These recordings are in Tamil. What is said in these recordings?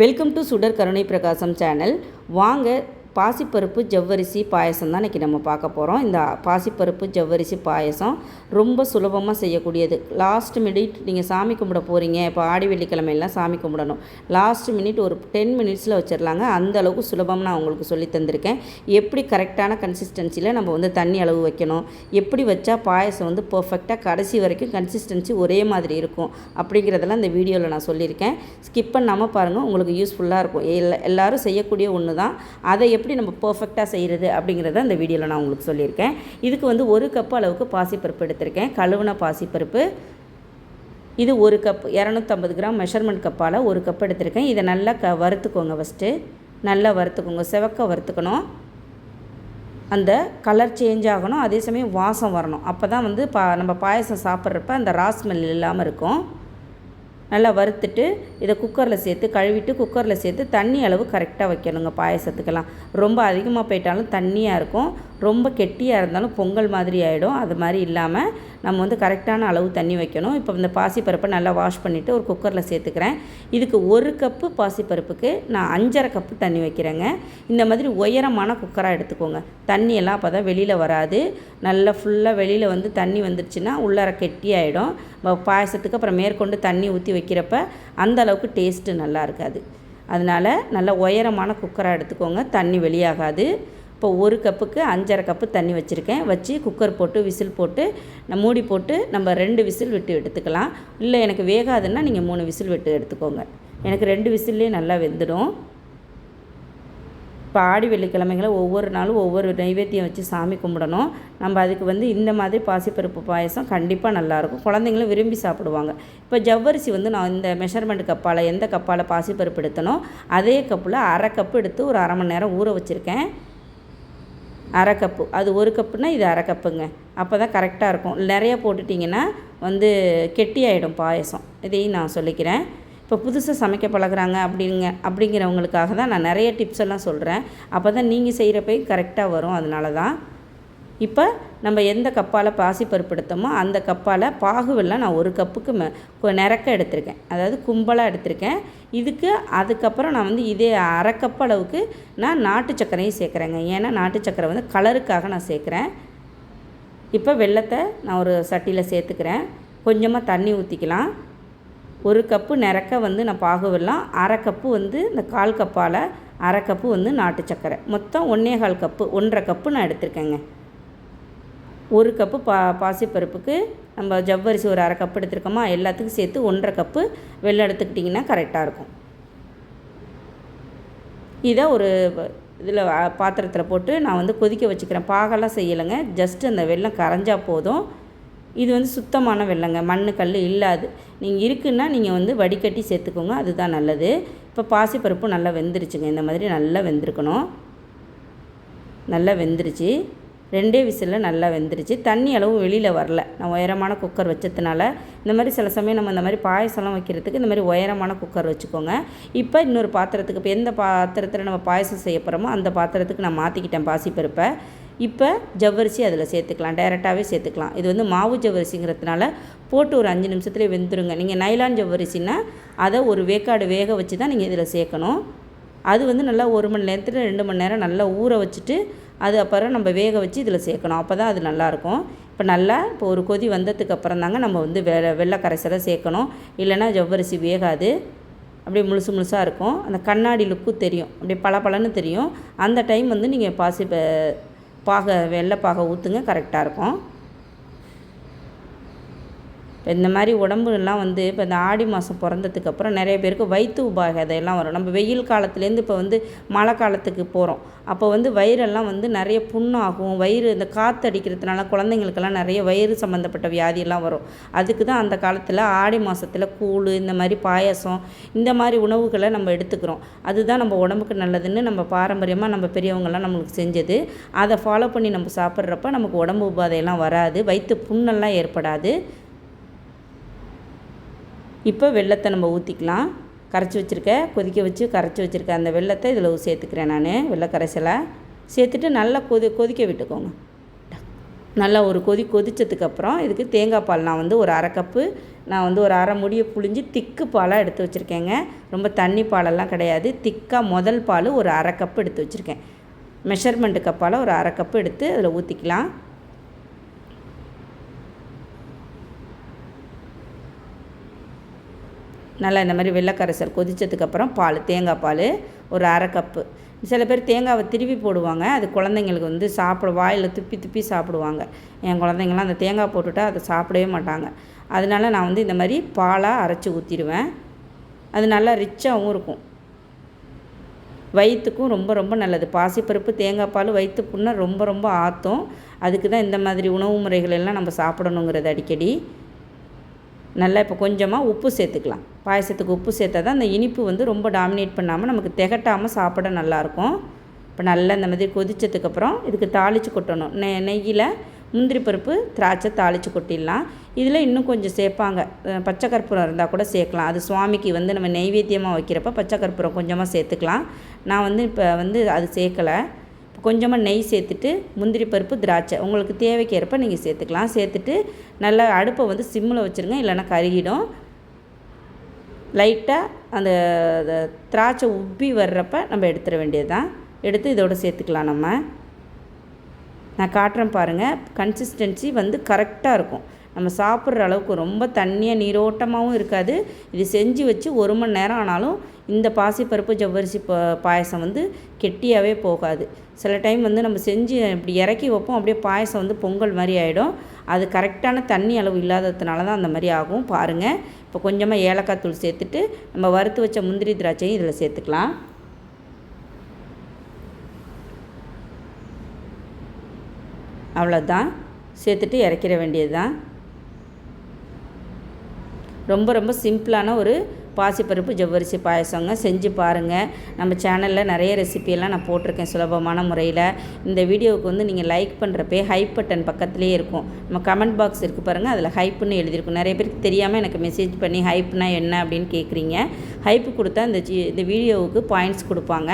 வெல்கம் டு சுடர் கருணை பிரகாசம் சேனல். வாங்க பாசிப்பருப்பு ஜவ்வரிசி பாயசம் தான் இன்றைக்கி நம்ம பார்க்க போகிறோம் இந்த பாசிப்பருப்பு ஜவ்வரிசி பாயசம் ரொம்ப சுலபமாக செய்யக்கூடியது. லாஸ்ட் மினிட் நீங்கள் சாமி கும்பிட போகிறீங்க இப்போ ஆடி வெள்ளிக்கிழமையெல்லாம் சாமி கும்பிடணும். லாஸ்ட் மினிட் ஒரு டென் மினிட்ஸில் வச்சிடலாங்க. அந்த அளவுக்கு சுலபம் நான் உங்களுக்கு சொல்லி தந்திருக்கேன். எப்படி கரெக்டான கன்சிஸ்டன்சியில் நம்ம வந்து தண்ணி அளவு வைக்கணும்? எப்படி வச்சா பாயசம் வந்து பர்ஃபெக்டாக கடைசி வரைக்கும் கன்சிஸ்டன்சி ஒரே மாதிரி இருக்கும்? அப்படிங்கிறதெல்லாம் இந்த வீடியோவில் நான் சொல்லியிருக்கேன். ஸ்கிப் பண்ணாமல் பாருங்கள் உங்களுக்கு யூஸ்ஃபுல்லாக இருக்கும். எல்லா எல்லாரும் செய்யக்கூடிய ஒன்று தான் அதை எப்படி நம்ம பர்ஃபெக்டாக செய்கிறது அப்படிங்கிறத இந்த வீடியோவில் நான் உங்களுக்கு சொல்லியிருக்கேன். இதுக்கு வந்து ஒரு கப் அளவுக்கு பாசிப்பருப்பு எடுத்திருக்கேன். கழுவுன பாசிப்பருப்பு. இது ஒரு கப் இரநூத்தம்பது கிராம் மெஷர்மெண்ட் கப்பால் ஒரு கப் எடுத்திருக்கேன். இதை நல்லா க வறுத்துக்கோங்க ஃபஸ்ட்டு நல்லா வறுத்துக்கோங்க செவக்க வறுத்துக்கணும். அந்த கலர் சேஞ்ச் ஆகணும். அதே சமயம் வாசம் வரணும். அப்போ தான் வந்து பா நம்ம பாயசம் சாப்பிட்றப்ப அந்த ரா ஸ்மெல் இல்லாமல் இருக்கும். நல்லா வறுத்துட்டு இதை குக்கரில் சேர்த்து கழுவிட்டு குக்கரில் சேர்த்து தண்ணி அளவு கரெக்டாக வைக்கணுங்க. பாயசத்துக்கெல்லாம் ரொம்ப அதிகமாக போயிட்டாலும் தண்ணியாக இருக்கும். ரொம்ப கெட்டியாக இருந்தாலும் பொங்கல் மாதிரி ஆகிடும் அது மாதிரி இல்லாமல் நம்ம வந்து கரெக்டான அளவு தண்ணி வைக்கணும். இப்போ இந்த பாசிப்பருப்பை நல்லா வாஷ் பண்ணிவிட்டு ஒரு குக்கரில் சேர்த்துக்கிறேன். இதுக்கு ஒரு கப்பு பாசிப்பருப்புக்கு நான் அஞ்சரை கப்பு தண்ணி வைக்கிறேங்க. இந்த மாதிரி உயரமான குக்கராக எடுத்துக்கோங்க. தண்ணியெல்லாம் அப்போ தான் வெளியில் வராது. நல்லா ஃபுல்லாக வெளியில் வந்து தண்ணி வந்துருச்சுன்னா உள்ளார கெட்டி ஆகிடும் பாயசத்துக்கு அப்புறம் மேற்கொண்டு தண்ணி ஊற்றி வைக்கிறப்ப அந்த அளவுக்கு டேஸ்ட்டு நல்லா இருக்காது. அதனால் நல்ல உயரமான குக்கராக எடுத்துக்கோங்க. தண்ணி வெளியாகாது. இப்போ ஒரு கப்புக்கு அஞ்சரை கப்பு தண்ணி வச்சுருக்கேன். வச்சு குக்கர் போட்டு விசில் போட்டு நான் மூடி போட்டு நம்ம ரெண்டு விசில் விட்டு எடுத்துக்கலாம். இல்லை எனக்கு வேகாதுன்னா நீங்கள் மூணு விசில் விட்டு எடுத்துக்கோங்க. எனக்கு ரெண்டு விசில்லே நல்லா வெந்துடும். இப்போ ஆடி வெள்ளிக்கிழமைகளை ஒவ்வொரு நாளும் ஒவ்வொரு நைவேத்தியம் வச்சு சாமி கும்பிடணும். நம்ம அதுக்கு வந்து இந்த மாதிரி பாசிப்பருப்பு பாயசம் கண்டிப்பாக நல்லாயிருக்கும். குழந்தைங்களும் விரும்பி சாப்பிடுவாங்க. இப்போ ஜவ்வரிசி வந்து நான் இந்த மெஷர்மெண்ட் கப்பால் எந்த கப்பால் பாசிப்பருப்பு எடுத்தனோ அதே கப்பில் அரை கப்பு எடுத்து ஒரு அரை மணி நேரம் ஊற வச்சுருக்கேன். அரை கப்பு அது ஒரு கப்புனா இது அரை கப்புங்க அப்போ தான் கரெக்டாக இருக்கும். நிறையா போட்டுட்டிங்கன்னா வந்து கெட்டியாயிடும் பாயசம். இதையும் நான் சொல்லிக்கிறேன். இப்போ புதுசாக சமைக்க பழகுறாங்க அப்படிங்க அப்படிங்கிறவங்களுக்காக தான் நான் நிறைய டிப்ஸ் எல்லாம் சொல்கிறேன் அப்போ தான் நீங்கள் செய்கிறப்பையும் கரெக்டாக வரும். அதனால தான் இப்போ நம்ம எந்த கப்பால் பாசிப்பருப்பு எடுத்தோமோ அந்த கப்பால் பாகுவெல்லாம் நான் ஒரு கப்புக்கு மெ நிறக்க எடுத்திருக்கேன். அதாவது கும்பலாக எடுத்திருக்கேன். இதுக்கு அதுக்கப்புறம் நான் வந்து இதே அரை கப் அளவுக்கு நான் நாட்டு சர்க்கரையும் சேர்க்குறேங்க. ஏன்னா நாட்டு சர்க்கரை வந்து கலருக்காக நான் சேர்க்குறேன். இப்போ வெள்ளத்தை நான் ஒரு சட்டியில் சேர்த்துக்கிறேன். கொஞ்சமாக தண்ணி ஊற்றிக்கலாம் ஒரு கப்பு நிறக்க வந்து நான் பாகுவெல்லாம் அரை கப்பு வந்து இந்த கால் கப்பால் அரை கப்பு வந்து நாட்டு சர்க்கரை. மொத்தம் ஒன்றே கால் கப்பு ஒன்றரை கப்பு நான் எடுத்திருக்கேங்க. ஒரு கப்பு பா பாசிப்பருப்புக்கு நம்ம ஜவ்வரிசி ஒரு அரை கப்பு எடுத்துருக்கோமா எல்லாத்துக்கும் சேர்த்து ஒன்றரை கப்பு வெள்ளம் எடுத்துக்கிட்டிங்கன்னா கரெக்டாக இருக்கும். இதை ஒரு இதில் பாத்திரத்தில் போட்டு நான் வந்து கொதிக்க வச்சுக்கிறேன். பாகெல்லாம் செய்யலைங்க. ஜஸ்ட்டு அந்த வெள்ளம் கரைஞ்சால் போதும். இது வந்து சுத்தமான வெள்ளங்க. மண் கல் இல்லாது. நீங்கள் இருக்குன்னா நீங்கள் வந்து வடிகட்டி சேர்த்துக்கோங்க. அதுதான் நல்லது. இப்போ பாசிப்பருப்பும் நல்லா வெந்துருச்சுங்க. இந்த மாதிரி நல்லா வெந்திருக்கணும். நல்லா வெந்துருச்சு. ரெண்டே விசிலில் நல்லா வெந்துருச்சு. தண்ணி அளவும் வெளியில் வரல. நான் உயரமான குக்கர் வச்சதுனால இந்த மாதிரி சில சமயம் நம்ம இந்த மாதிரி பாயசம்லாம் வைக்கிறதுக்கு இந்த மாதிரி உயரமான குக்கர் வச்சுக்கோங்க. இப்போ இன்னொரு பாத்திரத்துக்கு இப்போ எந்த பாத்திரத்தில் நம்ம பாயசம் செய்ய போகிறோமோ அந்த பாத்திரத்துக்கு நான் மாற்றிக்கிட்டேன் பாசிப்பருப்பை. இப்போ ஜவ்வரிசி அதில் சேர்த்துக்கலாம். டைரெக்டாகவே சேர்த்துக்கலாம். இது வந்து மாவு ஜவ்வரிசிங்கிறதுனால போட்டு ஒரு அஞ்சு நிமிஷத்துலேயே வெந்துருங்க. நீங்கள் நைலான் ஜவ்வரிசின்னா அதை ஒரு வேக்காடு வேக வச்சு தான் நீங்கள் இதில் சேர்க்கணும். அது வந்து நல்லா ஒரு மணி நேரத்தில் ரெண்டு மணி நேரம் நல்லா ஊற வச்சுட்டு அது அப்புறம் நம்ம வேக வச்சு இதில் சேர்க்கணும். அப்போ தான் அது நல்லாயிருக்கும். இப்போ நல்லா இப்போ ஒரு கொதி வந்ததுக்கு அப்புறம் தாங்க நம்ம வந்து வெ வெள்ளை கரைசலை சேர்க்கணும். இல்லைன்னா ஜவ்வரிசி வேகாது. அப்படியே முழுசு முழுசாக இருக்கும். அந்த கண்ணாடி லுக்கு தெரியும். அப்படியே பளபளன்னு தெரியும். அந்த டைம் வந்து நீங்கள் பாசி பாக வெள்ளை பாக ஊற்றுங்க கரெக்டாக இருக்கும். இப்போ இந்த மாதிரி உடம்புலாம் வந்து இப்போ இந்த ஆடி மாதம் பிறந்ததுக்கப்புறம் நிறைய பேருக்கு வயிற்று உபாகதையெல்லாம் வரும். நம்ம வெயில் காலத்துலேருந்து இப்போ வந்து மழை காலத்துக்கு போகிறோம் அப்போ வந்து வயிறெல்லாம் வந்து நிறைய புண்ணாகும். வயிறு இந்த காற்று அடிக்கிறதுனால குழந்தைங்களுக்கெல்லாம் நிறைய வயிறு சம்மந்தப்பட்ட வியாதியெல்லாம் வரும். அதுக்கு தான் அந்த காலத்தில் ஆடி மாதத்தில் கூழ் இந்த மாதிரி பாயசம் இந்த மாதிரி உணவுகளை நம்ம எடுத்துக்கிறோம். அதுதான் நம்ம உடம்புக்கு நல்லதுன்னு நம்ம பாரம்பரியமாக நம்ம பெரியவங்கள்லாம் நம்மளுக்கு செஞ்சது. அதை ஃபாலோ பண்ணி நம்ம சாப்பிட்றப்ப நமக்கு உடம்பு உபாதையெல்லாம் வராது. வயிற்று புண்ணெல்லாம் ஏற்படாது. இப்போ வெள்ளத்தை நம்ம ஊற்றிக்கலாம் கரைச்சி வச்சுருக்க கொதிக்க வச்சு கரைச்சி வச்சுருக்க அந்த வெள்ளத்தை இதில் சேர்த்துக்கிறேன் நான் வெள்ளை கரைசலை சேர்த்துட்டு நல்லா கொதி கொதிக்க விட்டுக்கோங்க. நல்லா ஒரு கொதி கொதித்ததுக்கப்புறம் இதுக்கு தேங்காய் பால் நான் வந்து ஒரு அரை கப்பு நான் வந்து ஒரு அரை முடியை புழிஞ்சு திக்கு பாலாக எடுத்து வச்சுருக்கேங்க. ரொம்ப தண்ணி பாலெல்லாம் கிடையாது. திக்காக முதல் பால் ஒரு அரை கப்பு எடுத்து வச்சுருக்கேன். மெஷர்மெண்ட்டு கப்பால் ஒரு அரை கப்பு எடுத்து அதில் ஊற்றிக்கலாம் நல்லா இந்த மாதிரி வெள்ளைக்கரைசல் கொதித்ததுக்கப்புறம் பால் தேங்காய் பால் ஒரு அரை கப்பு. சில பேர் தேங்காவை திருவி போடுவாங்க. அது குழந்தைங்களுக்கு வந்து சாப்பிட வாயில் துப்பி துப்பி சாப்பிடுவாங்க. என் குழந்தைங்களாம் அந்த தேங்காய் போட்டுவிட்டா அதை சாப்பிடவே மாட்டாங்க. அதனால நான் வந்து இந்த மாதிரி பாலாக அரைச்சி ஊற்றிடுவேன் அது நல்லா ரிச்சாகவும் இருக்கும். வயிற்றுக்கும் ரொம்ப ரொம்ப நல்லது. பாசிப்பருப்பு தேங்காய் பால் வயிற்று புண்ணை ரொம்ப ரொம்ப ஆற்றும் அதுக்கு தான் இந்த மாதிரி உணவு முறைகள் எல்லாம் நம்ம சாப்பிடணுங்கிறது அடிக்கடி. நல்லா இப்போ கொஞ்சமாக உப்பு சேர்த்துக்கலாம். பாயசத்துக்கு உப்பு சேர்த்தா தான் அந்த இனிப்பு வந்து ரொம்ப டாமினேட் பண்ணாமல் நமக்கு திகட்டாமல் சாப்பிட நல்லாயிருக்கும். இப்போ நல்லா இந்த மாதிரி கொதித்ததுக்கப்புறம் இதுக்கு தாளித்து கொட்டணும். நெ நெய்யில் முந்திரி பருப்பு திராட்சை தாளித்து கொட்டிடலாம். இதில் இன்னும் கொஞ்சம் சேர்ப்பாங்க. பச்சை கற்பூரம் இருந்தால் கூட சேர்க்கலாம். அது சுவாமிக்கு வந்து நம்ம நெய்வேத்தியமாக வைக்கிறப்ப பச்சை கற்பூரம் கொஞ்சமாக சேர்த்துக்கலாம். நான் வந்து இப்போ வந்து அது சேர்க்கலை. கொஞ்சமாக நெய் சேர்த்துட்டு முந்திரி பருப்பு திராட்சை. உங்களுக்கு தேவைக்கேற்ப நீங்கள் சேர்த்துக்கலாம். சேர்த்துட்டு நல்லா அடுப்பை வந்து சிம்மில் வச்சுருங்க. இல்லைன்னா கருகிடும். லைட்டாக அந்த திராட்சை உப்பி வர்றப்ப நம்ம எடுத்துட வேண்டியது தான் எடுத்து இதோடு சேர்த்துக்கலாம் நம்ம. நான் காட்டுறேன் பாருங்கள் கன்சிஸ்டன்சி வந்து கரெக்டாக இருக்கும். நம்ம சாப்பிட்ற அளவுக்கு ரொம்ப தண்ணியாக நீரோட்டமாகவும் இருக்காது. இது செஞ்சு வச்சு ஒரு மணி நேரம் ஆனாலும் இந்த பாசிப்பருப்பு ஜவ்வரிசி ப பாயசம் வந்து கெட்டியாகவே போகாது. சில டைம் வந்து நம்ம செஞ்சு இப்படி இறக்கி வைப்போம் அப்படியே பாயசம் வந்து பொங்கல் மாதிரி ஆகிடும் அது கரெக்டான தண்ணி அளவு இல்லாததுனால தான் அந்த மாதிரி ஆகும். பாருங்கள் இப்போ கொஞ்சமாக ஏலக்காய் தூள் சேர்த்துட்டு நம்ம வறுத்து வச்ச முந்திரி திராட்சையும் இதில் சேர்த்துக்கலாம். அவ்வளோதான் சேர்த்துட்டு இறக்கிற வேண்டியது தான் ரொம்ப ரொம்ப சிம்பிளான ஒரு பாசிப்பருப்பு ஜவ்வரிசி பாயசங்க. செஞ்சு பாருங்கள் நம்ம சேனலில் நிறைய ரெசிபியெல்லாம் நான் போட்டிருக்கேன் சுலபமான முறையில். இந்த வீடியோவுக்கு வந்து நீங்கள் லைக் பண்ணுறப்பே ஹைப் பட்டன் பக்கத்துலேயே இருக்கும். நம்ம கமெண்ட் பாக்ஸ் இருக்குது பாருங்கள் அதில் ஹைப்புன்னு எழுதியிருக்கும். நிறைய பேருக்கு தெரியாமல் எனக்கு மெசேஜ் பண்ணி ஹைப்னா என்ன அப்படின்னு கேட்குறீங்க ஹைப்பு கொடுத்தா இந்த ஜி இந்த வீடியோவுக்கு பாயிண்ட்ஸ் கொடுப்பாங்க.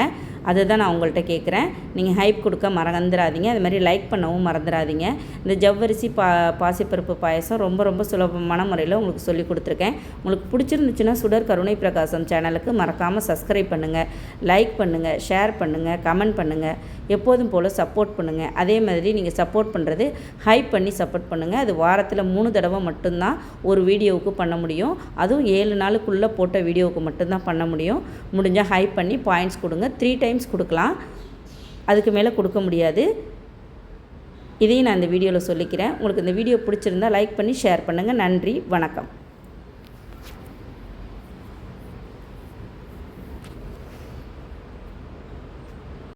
அதுதான் நான் உங்கள்கிட்ட கேட்குறேன். நீங்கள் ஹைப் கொடுக்க மறந்துடாதீங்க. அது மாதிரி லைக் பண்ணவும் மறந்துடாதீங்க. இந்த ஜவ்வரிசி பா பாசிப்பருப்பு பாயசம் ரொம்ப ரொம்ப சுலபமான முறையில் உங்களுக்கு சொல்லி கொடுத்துருக்கேன். உங்களுக்கு பிடிச்சிருந்துச்சுன்னா சுடர் கருணை பிரகாசம் சேனலுக்கு மறக்காமல் சப்ஸ்கிரைப் பண்ணுங்கள் லைக் பண்ணுங்கள் ஷேர் பண்ணுங்கள் கமெண்ட் பண்ணுங்கள் எப்போதும் போல் சப்போர்ட் பண்ணுங்கள் அதே மாதிரி நீங்கள் சப்போர்ட் பண்ணுறது ஹைப் பண்ணி சப்போர்ட் பண்ணுங்கள் அது வாரத்தில் மூணு தடவை மட்டும்தான் ஒரு வீடியோவுக்கு பண்ண முடியும். அதுவும் ஏழு நாளுக்குள்ளே போட்ட வீடியோவுக்கு மட்டும்தான் பண்ண முடியும். முடிஞ்சால் ஹைப் பண்ணி பாயிண்ட்ஸ் கொடுங்க. த்ரீ டைம் டைம்ஸ் கொடுக்கலாம். அதுக்கு மேலே கொடுக்க முடியாது. இதையும் நான் இந்த வீடியோவில் சொல்லிக்கிறேன். உங்களுக்கு இந்த வீடியோ பிடிச்சிருந்தால் லைக் பண்ணி ஷேர் பண்ணுங்கள் நன்றி. வணக்கம்.